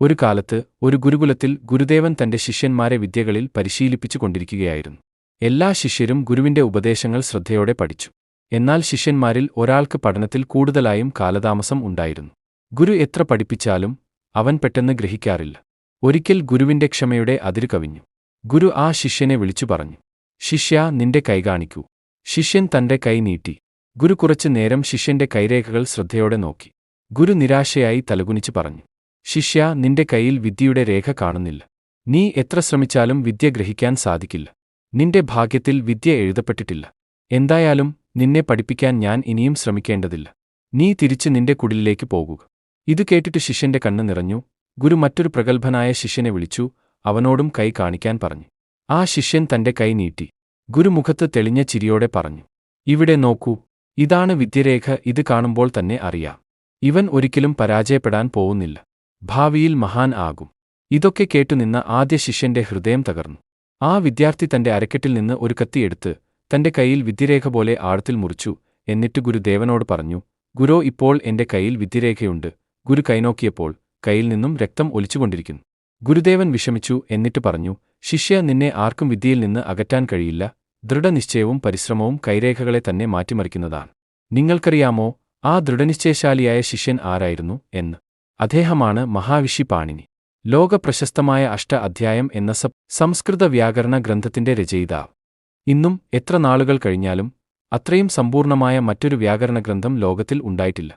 ഒരു കാലത്ത് ഒരു ഗുരുകുലത്തിൽ ഗുരുദേവൻ തന്റെ ശിഷ്യന്മാരെ വിദ്യകളിൽ പരിശീലിപ്പിച്ചു കൊണ്ടിരിക്കുകയായിരുന്നു. എല്ലാ ശിഷ്യരും ഗുരുവിന്റെ ഉപദേശങ്ങൾ ശ്രദ്ധയോടെ പഠിച്ചു. എന്നാൽ ശിഷ്യന്മാരിൽ ഒരാൾക്ക് പഠനത്തിൽ കൂടുതലായും കാലതാമസം ഉണ്ടായിരുന്നു. ഗുരു എത്ര പഠിപ്പിച്ചാലും അവൻ പെട്ടെന്ന് ഗ്രഹിക്കാറില്ല. ഒരിക്കൽ ഗുരുവിന്റെ ക്ഷമയുടെ അതിരു കവിഞ്ഞു. ഗുരു ആ ശിഷ്യനെ വിളിച്ചു പറഞ്ഞു ശിഷ്യ നിന്റെ കൈ കാണിക്കൂ. ശിഷ്യൻ തന്റെ കൈ നീട്ടി. ഗുരു കുറച്ചു നേരം ശിഷ്യന്റെ കൈരേഖകൾ ശ്രദ്ധയോടെ നോക്കി. ഗുരു നിരാശയായി തലകുനിച്ചു പറഞ്ഞു ശിഷ്യ നിന്റെ കയ്യിൽ വിദ്യയുടെ രേഖ കാണുന്നില്ല. നീ എത്ര ശ്രമിച്ചാലും വിദ്യ ഗ്രഹിക്കാൻ സാധിക്കില്ല. നിന്റെ ഭാഗ്യത്തിൽ വിദ്യ എഴുതപ്പെട്ടിട്ടില്ല. എന്തായാലും നിന്നെ പഠിപ്പിക്കാൻ ഞാൻ ഇനിയും ശ്രമിക്കേണ്ടതില്ല. നീ തിരിച്ച് നിന്റെ കുടിലിലേക്ക് പോകുക. ഇത് കേട്ടിട്ട് ശിഷ്യന്റെ കണ്ണ് നിറഞ്ഞു. ഗുരു മറ്റൊരു പ്രഗത്ഭനായ ശിഷ്യനെ വിളിച്ചു. അവനോടും കൈ കാണിക്കാൻ പറഞ്ഞു. ആ ശിഷ്യൻ തന്റെ കൈ നീട്ടി. ഗുരു മുഖത്ത് തെളിഞ്ഞ ചിരിയോടെ പറഞ്ഞു. ഇവിടെ നോക്കൂ. ഇതാണ് വിദ്യരേഖ. ഇത് കാണുമ്പോൾ തന്നെ അറിയാം. ഇവൻ ഒരിക്കലും പരാജയപ്പെടാൻ പോവുന്നില്ല ഭാവിയിൽ മഹാൻ ആകും. ഇതൊക്കെ കേട്ടുനിന്ന ആദ്യ ശിഷ്യന്റെ ഹൃദയം തകർന്നു. ആ വിദ്യാർത്ഥി തന്റെ അരക്കെട്ടിൽ നിന്ന് ഒരു കത്തിയെടുത്ത് തന്റെ കയ്യിൽ വിദ്യരേഖ പോലെ ആഴത്തിൽ മുറിച്ചു എന്നിട്ട് ഗുരുദേവനോട് പറഞ്ഞു ഗുരോ ഇപ്പോൾ എന്റെ കയ്യിൽ വിദ്യരേഖയുണ്ട്. ഗുരു കൈനോക്കിയപ്പോൾ കയ്യിൽ നിന്നും രക്തം ഒലിച്ചുകൊണ്ടിരിക്കുന്നു. ഗുരുദേവൻ വിഷമിച്ചു എന്നിട്ട് പറഞ്ഞു ശിഷ്യ നിന്നെ ആർക്കും വിദ്യയിൽ നിന്ന് അകറ്റാൻ കഴിയില്ല. ദൃഢനിശ്ചയവും പരിശ്രമവും കൈരേഖകളെ തന്നെ മാറ്റിമറിക്കുന്നതാണ്. നിങ്ങൾക്കറിയാമോ ആ ദൃഢനിശ്ചയശാലിയായ ശിഷ്യൻ ആരായിരുന്നു? എന്ന്. അദ്ദേഹമാണ് മഹാവിഷി പാണിനി ലോകപ്രശസ്തമായ അഷ്ട അധ്യായം എന്ന സബ് സംസ്കൃത വ്യാകരണ ഗ്രന്ഥത്തിന്റെ രചയിതാവ്. ഇന്നും എത്ര നാളുകൾ കഴിഞ്ഞാലും അത്രയും സമ്പൂർണമായ മറ്റൊരു വ്യാകരണ ഗ്രന്ഥം ലോകത്തിൽ ഉണ്ടായിട്ടില്ല.